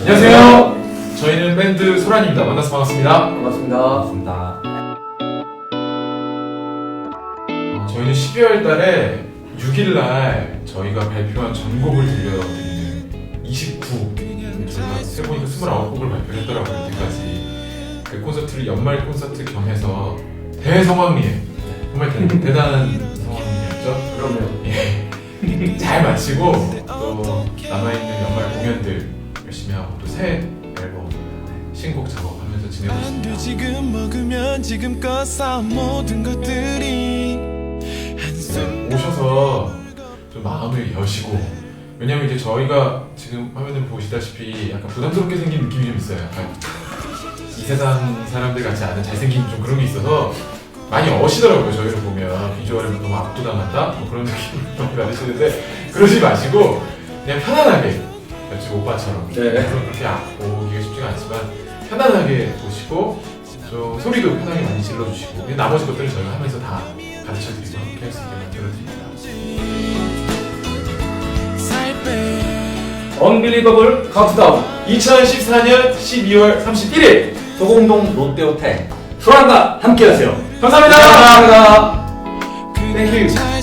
안녕하세요. 저희는 밴드 소란입니다. 만나서 반갑습니다. 반갑습니다. 반갑습니다. 어, 저희는 12월 달에 6일 날 저희가 발표한 전곡을 들려드리는 29 저희가 세보니까 29곡을 발표를 했더라고요. 여태까지 그 콘서트를 연말 콘서트 겸해서 대성황리에 정말 대, 대단한 성황리였죠. 그럼요. 예. 잘 마치고 또 남아있는 연말 공연들 열심히 하고 또 새 앨범 신곡 작업하면서 지내고 안돼 있습니다. 지금 먹으면 지금껏 쌓은 모든 것들이 한숨 네, 오셔서 좀 마음을 여시고 왜냐면 이제 저희가 지금 화면을 보시다시피 약간 부담스럽게 생긴 느낌이 좀 있어요. 약간 이 세상 사람들 같지 않은 잘생긴 좀 그런 게 있어서 많이 어시더라고요. 저희를 보면 비주얼을 너무 압도당한다 뭐 그런 느낌을 많이 받으시는데 그러지 마시고 그냥 편안하게 옆집 오빠처럼 네. 그렇게 아- 오기가 쉽지가 않지만 편안하게 보시고 좀 소리도 편하게 많이 질러주시고 나머지 것들은 저희가 하면서 다 가르쳐드리고 함께 할수 있게 만들어드립니다. 언빌리버블 카운트다운 2014년 12월 31일 소공동 롯데호텔 소란과 함께하세요. 감사합니다. 감사합니다. 그냥